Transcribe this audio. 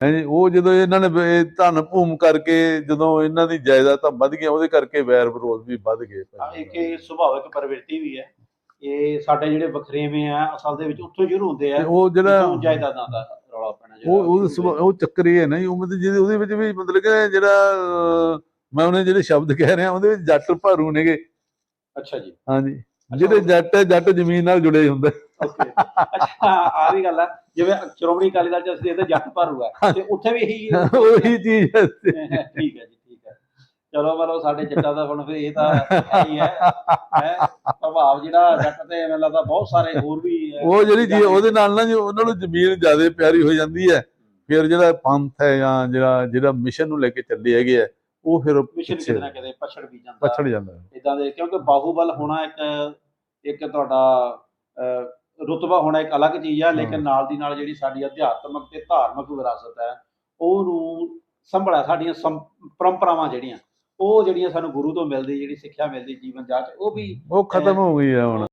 ਹਾਂਜੀ ਉਹ ਜਦੋਂ ਇਹਨਾਂ ਨੇ ਇਹ ਧਨ ਭੂਮ ਕਰਕੇ ਜਦੋਂ ਇਹਨਾਂ ਦੀ ਜਾਇਦਾਦਾਂ ਵੱਧ ਗਈਆਂ ਉਹਦੇ ਕਰਕੇ ਵੈਰ ਵਿਰੋਧ ਵੀ ਵੱਧ ਗਏ ਹਾਂ, ਇੱਕ ਇਹ ਸੁਭਾਵਿਕ ਪ੍ਰਵਿਰਤੀ ਵੀ ਹੈ। ਇਹ ਸਾਡੇ ਜਿਹੜੇ ਵਖਰੇਵੇਂ ਆ ਅਸਲ ਦੇ ਵਿੱਚ ਉੱਥੋਂ ਸ਼ੁਰੂ ਹੁੰਦੇ ਆ ਉਹ ਜਿਹੜਾ ਜਾਇਦਾਦਾਂ ਦਾ ਰੌਲਾ ਪੈਣਾ ਜਿਹੜਾ ਉਹ ਉਹ ਸੁਭਾ- ਉਹ ਚੱਕਰ ਇਹ ਹੈ ਨਾ ਜੀ, ਉਹ ਮਤਲਬ ਜਿਹਦੇ ਉਹਦੇ ਵਿੱਚ ਵੀ ਮਤਲਬ ਕਿ ਜਿਹੜਾ ਅਹ, ਮੈਂ ਉਹਨੇ ਜਿਹੜੇ ਸ਼ਬਦ ਕਹਿ ਰਿਹਾ ਉਹਦੇ ਵਿੱਚ ਜੱਟ ਭਾਰੂ ਨੇਗੇ। ਅੱਛਾ ਜੀ। ਹਾਂਜੀ। ਜਿਹੜੇ ਜੱਟ ਜੱਟ ਜ਼ਮੀਨ ਨਾਲ ਜੁੜੇ ਹੁੰਦੇ। ਓਕੇ। ਅੱਛਾ ਆ ਵੀ ਗੱਲ ਹੈ ਜਿਵੇਂ ਸ਼੍ਰੋਮਣੀ ਅਕਾਲੀ ਦਲ ਚ ਅਸੀਂ ਇਹਦੇ ਜੱਟ ਭਰੂ ਹੈ ਤੇ ਉੱਥੇ ਵੀ ਇਹੀ। ਉਹੀ ਚੀਜ਼ ਹੈ ਠੀਕ ਹੈ ਜੀ ਠੀਕ ਹੈ ਚਲੋ ਮਤਲਬ ਸਾਡੇ ਜੱਟਾਂ ਦਾ ਹੁਣ ਫਿਰ ਇਹ ਤਾਂ ਹੈ ਹੀ। ਪ੍ਰਭਾਵ ਜਿਹੜਾ ਜੱਟ ਤੇ ਮੈਨੂੰ ਲੱਗਦਾ ਬਹੁਤ ਸਾਰੇ ਹੋਰ ਵੀ। ਉਹ ਜਿਹੜੀ ਚੀਜ਼ ਉਹਦੇ ਨਾਲ ਨਾ ਜੋ ਉਹਨਾਂ ਨੂੰ ਜ਼ਮੀਨ ਜ਼ਿਆਦਾ ਪਿਆਰੀ ਹੋ ਜਾਂਦੀ ਹੈ। ਫਿਰ ਜਿਹੜਾ ਪੰਥ ਹੈ ਜਾਂ ਜਿਹੜਾ ਜਿਹੜਾ ਮਿਸ਼ਨ ਨੂੰ ਲੈ ਕੇ ਚੱਲੇ ਹੈਗੇ ਆ ਉਹ ਫਿਰ ਮਿਸ਼ਨ ਕਿਤੇ ਨਾ ਕਿਤੇ ਪਛੜ ਵੀ ਜਾਂਦਾ ਪਛੜ ਜਾਂਦਾ। ਇਦਾਂ ਦੇ ਕਿਉਂਕਿ ਬਾਹੂਬਲ ਹੋਣਾ ਇੱਕ ਇੱਕ ਤੁਹਾਡਾ ਰੁਤਬਾ ਹੋਣਾ ਇੱਕ ਅਲੱਗ ਚੀਜ਼ ਆ ਲੇਕਿਨ। ਨਾਲ ਦੀ ਨਾਲ ਜਿਹੜੀ ਸਾਡੀ ਅਧਿਆਤਮਕ ਤੇ ਧਾਰਮਿਕ ਵਿਰਾਸਤ ਹੈ ਉਹਨੂੰ ਸੰਭੜਾ ਸਾਡੀਆਂ ਪਰੰਪਰਾਵਾਂ ਜਿਹੜੀਆਂ ਉਹ ਜਿਹੜੀਆਂ ਸਾਨੂੰ ਗੁਰੂ ਤੋਂ ਮਿਲਦੀ ਜਿਹੜੀ ਸਿੱਖਿਆ ਮਿਲਦੀ ਜੀਵਨ ਜਾਂਚ ਉਹ ਵੀ ਉਹ ਖਤਮ ਹੋ ਗਈ ਹੈ ਹੁਣ